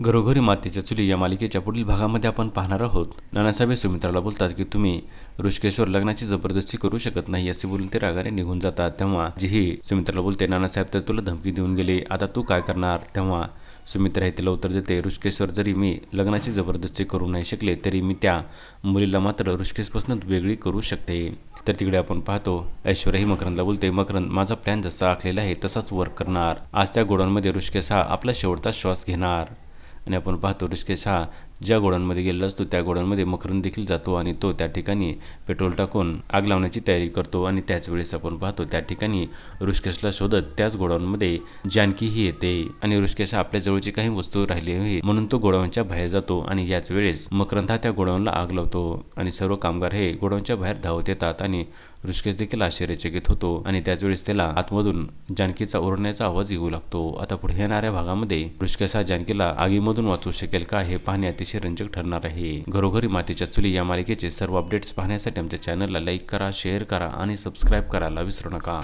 घरोघरी मातेच्या चुली या मालिकेच्या पुढील भागामध्ये आपण पाहणार आहोत. नानासाहेब हे सुमित्राला बोलतात की तुम्ही ऋषकेश्वर लग्नाची जबरदस्ती करू शकत नाही असे बोलून ते रागाने निघून जातात. तेव्हा जीही सुमित्राला बोलते नानासाहेब तर तुला धमकी देऊन गेले. आता तू काय करणार? तेव्हा सुमित्रा हे तिला उत्तर देते ऋषकेश्वर जरी मी लग्नाची जबरदस्ती करू नाही शकले तरी मी त्या मुलीला मात्र ऋषकेशपासून वेगळी करू शकते. तर तिकडे आपण पाहतो ऐश्वर्या ही मकरंदला बोलते मकरंद माझा प्लॅन जसा आखलेला आहे तसाच वर्क करणार. आज त्या गोडांमध्ये ऋषकेश हा आपला शेवटचा श्वास घेणार. आणि आपण पाहतो ऋषिकेश हा ज्या गोडांमध्ये गेलेला असतो त्या गोडांमध्ये मकरंद देखील जातो आणि तो त्या ठिकाणी पेट्रोल टाकून आग लावण्याची तयारी करतो आणि त्याच वेळेस आपण पाहतो त्या ठिकाणी ऋषकेशला शोधत त्याच गोडाऊनमध्ये जानकीही येते आणि ऋषकेश आपल्या जवळची काही वस्तू राहिली आहे म्हणून तो गोडाऊनच्या बाहेर जातो आणि याच वेळेस मकरंद हा त्या गोडाऊनला आग लावतो आणि सर्व कामगार हे गोडाऊनच्या बाहेर धावत येतात आणि ऋषकेश देखील आश्चर्यचकित होतो आणि त्याच वेळेस त्याला आतमधून जानकीचा ओरडण्याचा आवाज येऊ लागतो. आता पुढे येणाऱ्या भागामध्ये ऋषकेश हा जानकीला आगीमधून वाचू शकेल का हे पाहणे अतिशय अतिशय रंजक ठरणार आहे. घरोघरी मातीच्या चुली या मालिकेचे सर्व अपडेट्स पाहण्यासाठी आमच्या चॅनलला लाईक करा शेअर करा आणि सबस्क्राईब करायला विसरू नका.